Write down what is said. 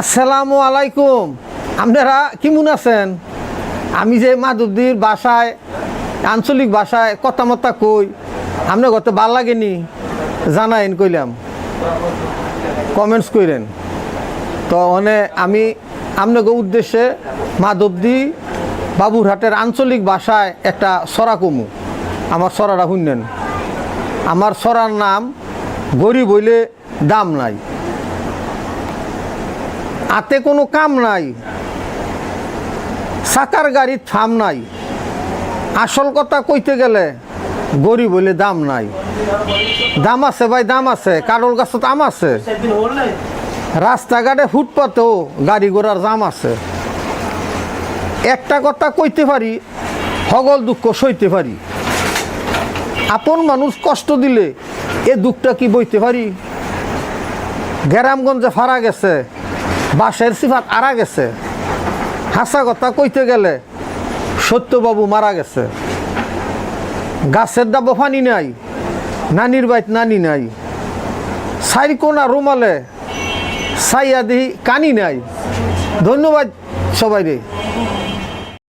আসসালামু আলাইকুম। আপনারা কেমন আছেন? আমি যে মাধবদীর বাসায়, আঞ্চলিক ভাষায় কথা মতা কই আপনার কত ভালো লাগেনি? জানাইন, কইলাম। কমেন্টস কইরেন। তো মানে আমি আপনাকে উদ্দেশ্যে মাধবদী বাবুরহাটের আঞ্চলিক ভাষায় একটা সরা কমু। আমার সরাটা শুনলেন আমার সরার নাম গরিব হইলে দাম নাই। হাতে কোনো কাম নাই, চাকার গাড়ির থাম নাই। আসল কথা কইতে গেলে গরিব হইলে দাম নাই। দাম আছে ভাই, দাম আছে, কারোর গাছত আম আছে। রাস্তাঘাটে ফুটপাতেও গাড়ি ঘোড়ার জাম আছে। একটা কথা কইতে পারি, হগল দুঃখ সইতে পারি। আপন মানুষ কষ্ট দিলে এ দুঃখটা কি বইতে পারি? গ্রামগঞ্জে ফারা গেছে বাসের সিফাত আরা গেছে। হাসা কথা কইতে গেলে সত্যবাবু মারা গেছে। গাছের ডাবো ফানি নাই, নানির বাইত নানি নাই। সাইর কোনা রুমালে সাইয়া দিহি কানি নাই। ধন্যবাদ সবাই রে